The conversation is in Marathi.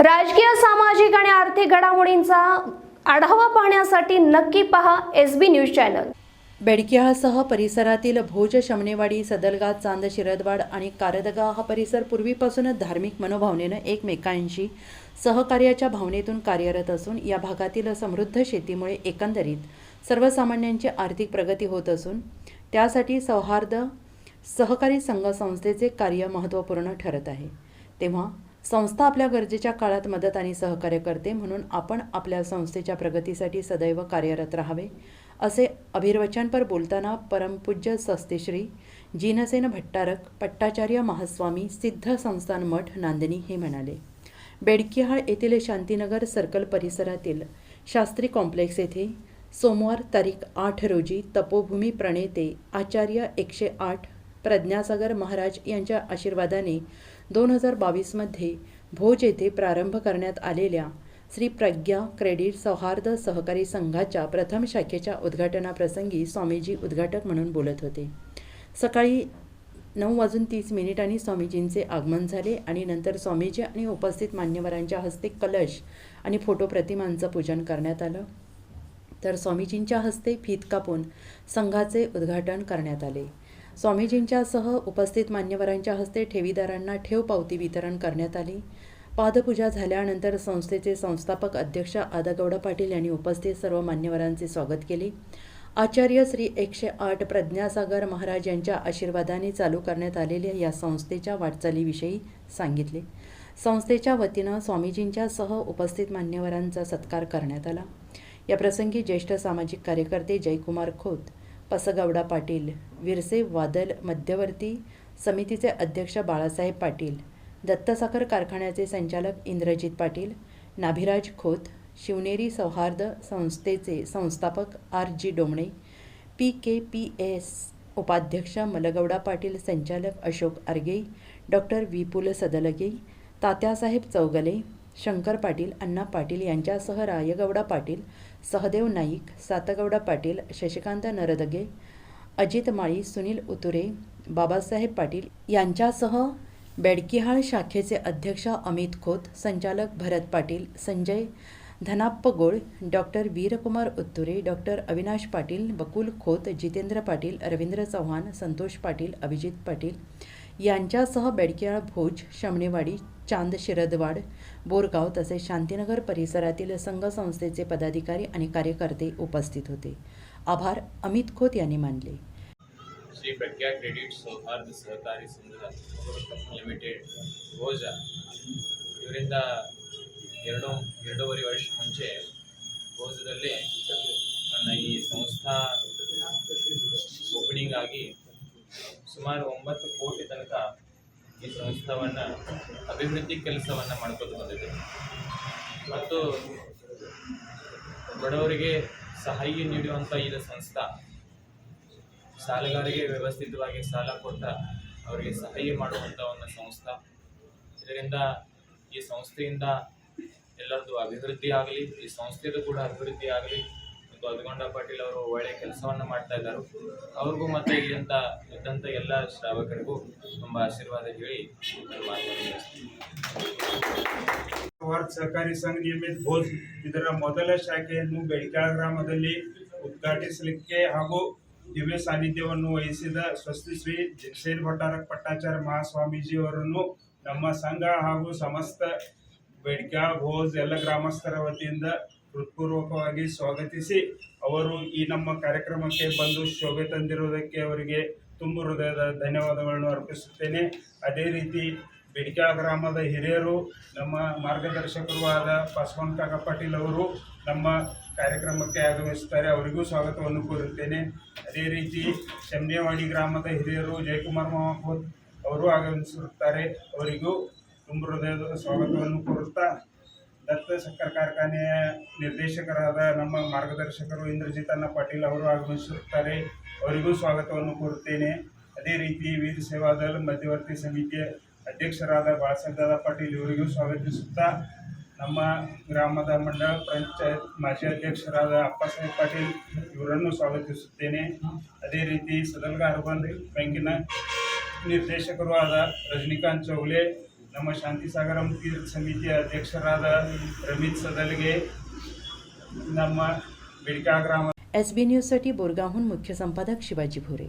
राजकीय सामाजिक आणि आर्थिक घडामोडींचा आढावा पाहण्यासाठी नक्की पहा एस बी न्यूज चॅनल. बेडकियासह परिसरातील भोज शमनेवाडी सदलगा चांद शिरदवाड आणि कारदगा हा परिसर पूर्वीपासूनच धार्मिक मनोभावनेनं एकमेकांशी सहकार्याच्या भावनेतून कार्यरत असून या भागातील समृद्ध शेतीमुळे एकंदरीत सर्वसामान्यांची आर्थिक प्रगती होत असून त्यासाठी सौहार्द सहकारी संघ संस्थेचे कार्य महत्त्वपूर्ण ठरत आहे. तेव्हा संस्था आपल्या गरजेच्या काळात मदत आणि सहकार्य करते म्हणून आपण आपल्या संस्थेच्या प्रगतीसाठी सदैव कार्यरत राहावे असे अभिर्वचनपर बोलताना परमपूज्य सस्तेश्री जिनसेन भट्टारक पट्टाचार्य महास्वामी सिद्ध संस्थान मठ नांदणी हे म्हणाले. बेडकिहाळ येथील शांतीनगर सर्कल परिसरातील शास्त्री कॉम्प्लेक्स येथे सोमवार तारीख आठ रोजी तपोभूमी प्रणेते आचार्य एकशे आठ प्रज्ञासागर महाराज यांच्या आशीर्वादाने दोन हजार बावीसमध्ये भोज येथे प्रारंभ करण्यात आलेल्या श्री प्रज्ञा क्रेडिट सौहार्द सहकारी संघाच्या प्रथम शाखेच्या उद्घाटनाप्रसंगी स्वामीजी उद्घाटक म्हणून बोलत होते. सकाळी नऊ वाजून तीस मिनिटांनी स्वामीजींचे आगमन झाले आणि नंतर स्वामीजी आणि उपस्थित मान्यवरांच्या हस्ते कलश आणि फोटो प्रतिमांचं पूजन करण्यात आलं. तर स्वामीजींच्या हस्ते फीत कापून संघाचे उद्घाटन करण्यात आले. स्वामीजींच्यासह उपस्थित मान्यवरांच्या हस्ते ठेवीदारांना ठेव पावती वितरण करण्यात आली. पादपूजा झाल्यानंतर संस्थेचे संस्थापक अध्यक्ष आदागौडा पाटील यांनी उपस्थित सर्व मान्यवरांचे स्वागत केले. आचार्य श्री एकशे आठ प्रज्ञासागर महाराज यांच्या आशीर्वादाने चालू करण्यात आलेल्या या संस्थेच्या वाटचालीविषयी सांगितले. संस्थेच्या वतीनं स्वामीजींच्या सह उपस्थित मान्यवरांचा सत्कार करण्यात आला. या प्रसंगी ज्येष्ठ सामाजिक कार्यकर्ते जयकुमार खोत पसगौडा पाटील विरसे वादल मध्यवर्ती समितीचे अध्यक्ष बाळासाहेब पाटील दत्तसाखर कारखान्याचे संचालक इंद्रजित पाटील नाभिराज खोत शिवनेरी सौहार्द संस्थेचे संस्थापक R G Domne P K P S उपाध्यक्ष मलगौडा पाटील संचालक अशोक आर्गे डॉक्टर विपुल सदलगे तात्यासाहेब चौगले शंकर पाटील अण्णा पाटील यांच्यासह रायगौडा पाटील सहदेव नाईक सातगौडा पाटील शशिकांत नरदगे अजित माळी सुनील उतुरे बाबासाहेब पाटील यांच्यासह बेडकिहाळ शाखेचे अध्यक्ष अमित खोत संचालक भरत पाटील संजय धनाप्पगोळ डॉक्टर वीरकुमार उत्तुरे डॉक्टर अविनाश पाटील बकुल खोत जितेंद्र पाटील रवींद्र चव्हाण संतोष पाटील अभिजित पाटील यांच्यासह बेडकियाळ भोज शमणेवाडी चांद शिरदवाड बोरगाव तसेच शांतीनगर परिसरातील संघ संस्थेचे पदाधिकारी आणि कार्यकर्ते उपस्थित होते आभार अमित खोत यांनी मानले ಶ್ರೀ ಪ್ರಜ್ಞಾ ಕ್ರೆಡಿಟ್ ಸೌಹಾರ್ದ ಸಹಕಾರಿ ಸಂಘ ಲಿಮಿಟೆಡ್ ಭೋಜ ಇವರಿಂದ ಎರಡು ಎರಡೂವರೆ ವರ್ಷ ಮುಂಚೆ ಭೋಜದಲ್ಲಿ ನನ್ನ ಈ ಸಂಸ್ಥಾ ಓಪನಿಂಗ್ ಆಗಿ ಸುಮಾರು ಒಂಬತ್ತು ಕೋಟಿ ತನಕ ಈ ಸಂಸ್ಥಾವನ್ನು, ಅಭಿವೃದ್ಧಿ ಕೆಲಸವನ್ನು ಮಾಡ್ಕೊಂಡು ಬಂದಿದೆ. ಮತ್ತು ಬಡವರಿಗೆ ಸಹಾಯ ನೀಡುವಂಥ ಈ ಸಂಸ್ಥಾ ಸಾಲಗಾರರಿಗೆ ವ್ಯವಸ್ಥಿತವಾಗಿ ಸಾಲ ಕೊಟ್ಟ ಅವರಿಗೆ ಸಹಾಯ ಮಾಡುವಂಥ ಒಂದು ಸಂಸ್ಥೆ. ಇದರಿಂದ ಈ ಸಂಸ್ಥೆಯಿಂದ ಎಲ್ಲರದ್ದು ಅಭಿವೃದ್ಧಿ ಆಗಲಿ, ಈ ಸಂಸ್ಥೆದು ಕೂಡ ಅಭಿವೃದ್ಧಿ ಆಗಲಿ ಮತ್ತು ಪಾಟೀಲ್ ಅವರು ಒಳ್ಳೆಯ ಕೆಲಸವನ್ನು ಮಾಡ್ತಾ ಇದ್ದಾರೆ ಅವ್ರಿಗೂ ಮತ್ತೆ ಇಲ್ಲಿಂದ ಇದ್ದಂಥ ಎಲ್ಲ ಶ್ರಾವಕರಿಗೂ ತುಂಬ ಆಶೀರ್ವಾದ ಹೇಳಿ. ಸಹಕಾರಿ ಸಂಘ ನಿಯಮಿತ ಭೋಜ್ ಇದರ ಮೊದಲ ಶಾಖೆಯನ್ನು ಬೆಳಕಾಳ ಗ್ರಾಮದಲ್ಲಿ ಉದ್ಘಾಟಿಸಲಿಕ್ಕೆ ಹಾಗೂ ದಿವ್ಯ ಸಾನ್ನಿಧ್ಯವನ್ನು ವಹಿಸಿದ ಸ್ವಸ್ತಿ ಶ್ರೀ ಭಟ್ಟಾರ ಪಟ್ಟಾಚಾರ್ಯ ಪಟ್ಟಾಚಾರ್ಯ ಮಹಾಸ್ವಾಮೀಜಿಯವರನ್ನು ನಮ್ಮ ಸಂಘ ಹಾಗೂ ಸಮಸ್ತ ಬೆಡ್ಕ್ಯಾ ಭೋಜ್ ಎಲ್ಲ ಗ್ರಾಮಸ್ಥರ ವತಿಯಿಂದ ಹೃತ್ಪೂರ್ವಕವಾಗಿ ಸ್ವಾಗತಿಸಿ. ಅವರು ಈ ನಮ್ಮ ಕಾರ್ಯಕ್ರಮಕ್ಕೆ ಬಂದು ಶೋಭೆ ತಂದಿರುವುದಕ್ಕೆ ಅವರಿಗೆ ತುಂಬ ಹೃದಯದ ಧನ್ಯವಾದಗಳನ್ನು ಅರ್ಪಿಸುತ್ತೇನೆ. ಅದೇ ರೀತಿ ಬಿಡ್ಕಾ ಗ್ರಾಮದ ಹಿರಿಯರು, ನಮ್ಮ ಮಾರ್ಗದರ್ಶಕರು ಆದ ಪಾಸ್ವಾನ್ ಕಾಕ ಪಾಟೀಲ್ ಅವರು ನಮ್ಮ ಕಾರ್ಯಕ್ರಮಕ್ಕೆ ಆಗಮಿಸುತ್ತಾರೆ. ಅವರಿಗೂ ಸ್ವಾಗತವನ್ನು ಕೋರುತ್ತೇನೆ. ಅದೇ ರೀತಿ ಚಂದ್ಯವಾಡಿ ಗ್ರಾಮದ ಹಿರಿಯರು ಜಯಕುಮಾರ್ ಮಹಾಪೋತ್ ಅವರು ಆಗಮಿಸಿರುತ್ತಾರೆ ಅವರಿಗೂ ತುಂಬ ಹೃದಯದ ಸ್ವಾಗತವನ್ನು ಕೋರುತ್ತಾ ದತ್ತ ಸಕ್ಕರೆ ಕಾರ್ಖಾನೆಯ ನಿರ್ದೇಶಕರಾದ ನಮ್ಮ ಮಾರ್ಗದರ್ಶಕರು ಇಂದ್ರಜಿತ್ ಅನ್ನ ಪಾಟೀಲ್ ಅವರು ಆಗಮಿಸುತ್ತಾರೆ. ಅವರಿಗೂ ಸ್ವಾಗತವನ್ನು ಕೋರುತ್ತೇನೆ. ಅದೇ ರೀತಿ ವೀರ ಸೇವಾದಳ ಮಧ್ಯವರ್ತಿ ಸಮಿತಿಯ ಅಧ್ಯಕ್ಷರಾದ ಬಾಳಸಂಗದ ಪಾಟೀಲ್ ಇವರಿಗೂ ಸ್ವಾಗತಿಸುತ್ತಾ, ನಮ್ಮ ಗ್ರಾಮದ ಮಂಡಳ ಪಂಚಾಯತ್ ಮಾಜಿ ಅಧ್ಯಕ್ಷರಾದ ಅಪ್ಪಸಾಹೇಬ್ ಪಾಟೀಲ್ ಇವರನ್ನು ಸ್ವಾಗತಿಸುತ್ತೇನೆ. ಅದೇ ರೀತಿ ಸದಲ್ಗ ಅರ್ಬನ್ ಬ್ಯಾಂಕಿನ ನಿರ್ದೇಶಕರು ಆದ ರಜನಿಕಾಂತ್ ಚೌಲೆ ನಮ್ಮ ಶಾಂತಿಸಾಗರಂ ತೀರ್ಥ ಸಮಿತಿ ಅಧ್ಯಕ್ಷರಾದ ರಮಿತ್ ಸದಲ್ಗೆ ನಮ್ಮ ಬಿಡ್ಕಾ ಗ್ರಾಮ एस बी न्यूजसाठी बोरगावहून मुख्य संपादक शिवाजी भोरे